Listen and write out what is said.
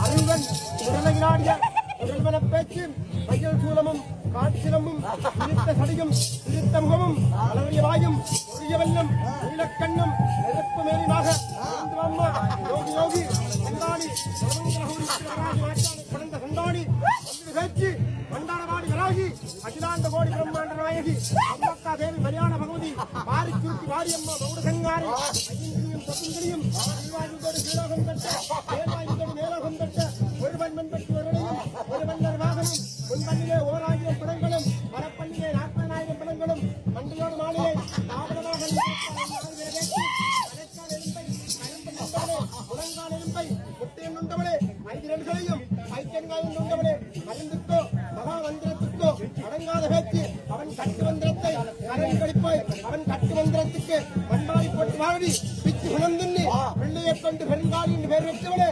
அறிவன் உடலகிலாடிய உடல்வன பேச்சு மையல் சூலமும் காட்சிலமும் திருத்த சடியும் திருத்த முகமும் அளவிய வாயும் ஒழிய வல்லம் நீலக்கண்ணும் நெருப்பு மேலினாக அம்மா யோகி யோகி கண்டாடி குழந்த கண்டாடி பேச்சு மண்டாரவாடி வராகி அகிலாண்ட கோடி பிரம்மாண்ட நாயகி அம்மக்கா தேவி பகவதி மாறி சுருக்கி மாரியம்மா மௌட சங்காரி ஐயங்கிரியும் கட்ட முன்பண்ணிலே ஓர் ஆயிரம் படங்களும் மரப்பண்ணிலே நாற்பதாயிரம் படங்களும் மண்டியோடு மாலையை தாவரமாக முழங்கால் எலும்பை முட்டையம் நொந்தவளே ஐந்திரல்களையும் ஐக்கியங்காயும் நொந்தவளே அறிந்துக்கோ மகா மந்திரத்துக்கோ அடங்காத பேச்சு அவன் கட்டு மந்திரத்தை கரண் கழிப்பாய் அவன் கட்டு மந்திரத்துக்கு பண்பாடி போட்டு வாழ்வி பிச்சு குணந்துண்ணி பிள்ளையை கொண்டு பெயர் வைத்தவளே